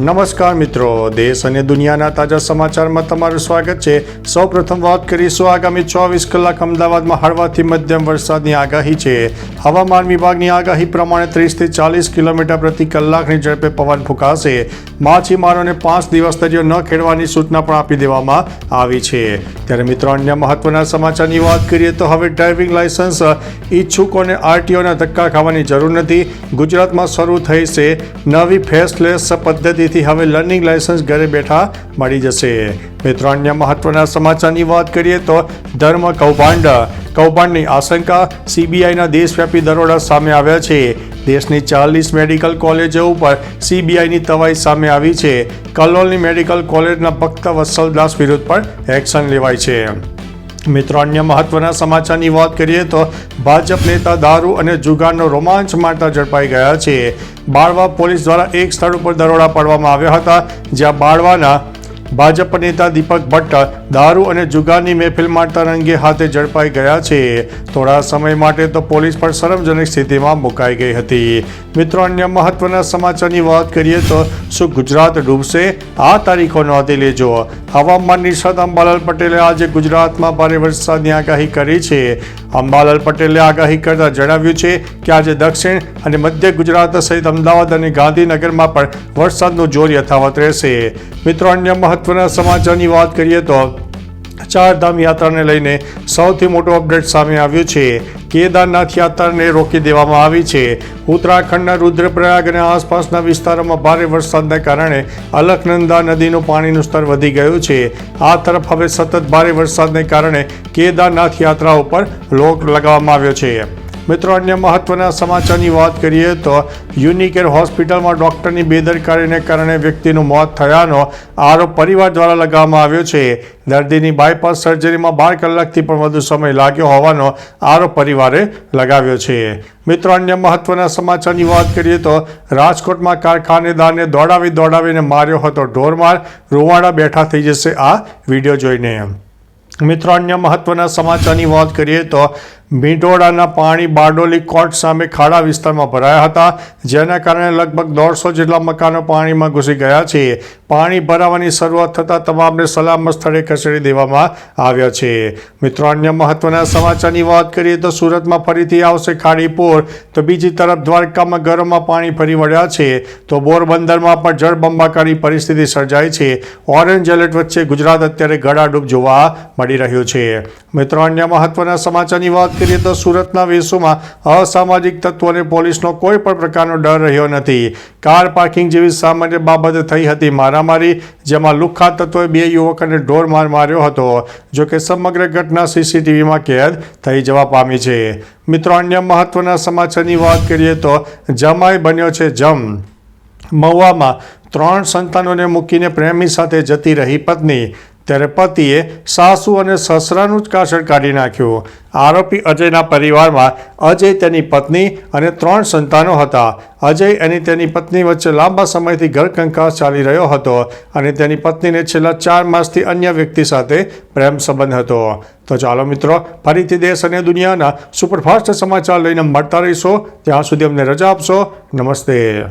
નમસ્કાર મિત્રો, દેશ અને દુનિયાના તાજા સમાચારમાં તમારું સ્વાગત છે. સૌપ્રથમ વાત કરીશું, આગામી ચોવીસ કલાક અમદાવાદમાં હળવાથી મધ્યમ વરસાદની આગાહી છે. હવામાન વિભાગની આગાહી પ્રમાણે ત્રીસથી ચાલીસ કિલોમીટર પ્રતિ કલાકની ઝડપે પવન ફૂંકાશે. માછીમારોને પાંચ દિવસ દરિયો ન ખેડવાની સૂચના પણ આપી દેવામાં આવી છે. ત્યારે મિત્રો, અન્ય મહત્વના સમાચારની વાત કરીએ તો હવે ડ્રાઇવિંગ લાયસન્સ ઈચ્છુકોને આરટીઓના ધક્કા ખાવાની જરૂર નથી. ગુજરાતમાં શરૂ થઈ છે નવી ફેસલેસ પદ્ધતિથી હવે લર્નિંગ લાયસન્સ ઘરે બેઠા મળી જશે. મિત્રો અન્ય મહત્વના સમાચારની વાત કરીએ તો ધર્મ કૌભાંડ. કૌભાંડની આશંકા સીબીઆઈના દેશવ્યાપી દરોડા સામે આવ્યા છે. દેશની ચાલીસ મેડિકલ કોલેજો ઉપર સીબીઆઈની તવાઈ સામે આવી છે. કલોલની મેડિકલ કોલેજના ભક્ત વત્સલદાસ વિરુદ્ધ પણ એક્શન લેવાય છે. મિત્રો, અન્ય મહત્વના સમાચારની વાત કરીએ તો ભાજપ નેતા દારૂ અને જુગારનો રોમાંચ મારતા ઝડપાઈ ગયા છે. બાળવા પોલીસ દ્વારા એક સ્થળ ઉપર દરોડા પાડવામાં આવ્યા હતા, જ્યાં બાળવાના ભાજપ નેતા દીપક ભટ્ટ દારૂ અને જુગારની મહેફિલમાં તરંગે રંગે હાથે ઝડપાઈ ગયા છે. થોડા સમય માટે તો પોલીસ પણ શરમજનક સ્થિતિમાં મુકાઈ ગઈ હતી. મિત્રો, અન્ય મહત્વના સમાચારની વાત કરીએ તો શું ગુજરાત ડૂબશે? આ તારીખો નોંધી લેજો. હવામાન નિષ્ણાત અંબાલાલ પટેલે આજે ગુજરાતમાં ભારે વરસાદની આગાહી કરી છે. અંબાલાલ પટેલે આગાહી કરતા જણાવ્યું છે કે આજે દક્ષિણ અને મધ્ય ગુજરાત સહિત અમદાવાદ અને ગાંધીનગરમાં પણ વરસાદનું જોર યથાવત રહેશે. મિત્રો, અન્ય મહત્વના સમાચારની વાત કરીએ તો ચારધામ યાત્રાને લઈને સૌથી મોટો અપડેટ સામે આવ્યું છે. કેદારનાથ યાત્રાને રોકી દેવામાં આવી છે. ઉત્તરાખંડના રુદ્રપ્રયાગ અને આસપાસના વિસ્તારોમાં ભારે વરસાદને કારણે અલકનંદા નદીનું પાણીનું સ્તર વધી ગયું છે. આ તરફ હવે સતત ભારે વરસાદને કારણે કેદારનાથ યાત્રા ઉપર લોક લગાવવામાં આવ્યો છે. મિત્રો, અન્ય મહત્વના સમાચારની વાત કરીએ તો યુનિકેર હોસ્પિટલમાં ડોક્ટરની બેદરકારીને કારણે વ્યક્તિનું મોત થયાનો આરોપ પરિવાર દ્વારા લગાવવામાં આવ્યો છે. દર્દીની બાયપાસ સર્જરીમાં બાર કલાકથી પણ વધુ સમય લાગ્યો હોવાનો આરોપ પરિવારે લગાવ્યો છે. મિત્રો, અન્ય મહત્વના સમાચારની વાત કરીએ તો રાજકોટમાં કારખાનેદારને દોડાવી દોડાવીને માર્યો હતો ઢોરમાર. રૂવાડા બેઠા થઈ જશે આ વીડિયો જોઈને. મિત્રો, અન્ય મહત્વના સમાચારની વાત કરીએ તો મીંઢોળાના પાણી બારડોલી કોર્ટ સામે ખાડા વિસ્તારમાં ભરાયા હતા, જેના કારણે લગભગ દોઢસો જેટલા મકાનો પાણીમાં ઘૂસી ગયા છે. પાણી ભરાવાની શરૂઆત થતાં તમામને સલામત સ્થળે ખસેડી દેવામાં આવ્યા છે. મિત્રો, અન્ય મહત્વના સમાચારની વાત કરીએ તો સુરતમાં ફરીથી આવશે ખાડીપુર તો બીજી તરફ દ્વારકામાં ઘરોમાં પાણી ફરી વળ્યા છે. તો પોરબંદરમાં પણ જળબંબાકારની પરિસ્થિતિ સર્જાઈ છે. ઓરેન્જ એલર્ટ વચ્ચે ગુજરાત અત્યારે ગળાડૂબ જોવા મળી રહ્યું છે. મિત્રો, અન્ય મહત્વના સમાચારની વાત કરીએ તો સુરતના વિશ્વમાં અસામાજિક તત્વોને પોલીસનો કોઈ પણ પ્રકારનો ડર રહ્યો નથી. કાર પાર્કિંગ જેવી સામાન્ય બાબત થઈ હતી મારામારી, જેમાં લુખ્ખા તત્વોએ બે યુવકોને ઢોર માર માર્યો હતો, જો કે સમગ્ર ઘટના સીસીટીવીમાં કેદ થઈ જવા પામી છે. મિત્રો, અન્ય મહત્વના સમાચારની વાત કરીએ તો જમાઈ બન્યો છે જમ. મહુવામાં ત્રણ સંતાનોને મૂકીને પ્રેમી સાથે જતી રહી પત્ની. ત્યારે પતિએ સાસુ અને સસરાનું જ કાસળ કાઢી નાખ્યું. આરોપી અજયના પરિવારમાં અજય તેની પત્ની અને ત્રણ સંતાનો હતા. અજય અને તેની પત્ની વચ્ચે લાંબા સમયથી ઘરકંકાસ ચાલી રહ્યો હતો અને તેની પત્નીને છેલ્લા ચાર માસથી અન્ય વ્યક્તિ સાથે પ્રેમ સંબંધ હતો. તો ચાલો મિત્રો, ફરીથી દેશ અને દુનિયાના સુપરફાસ્ટ સમાચાર લઈને મળતા રહીશો. ત્યાં સુધી અમને રજા આપશો. નમસ્તે.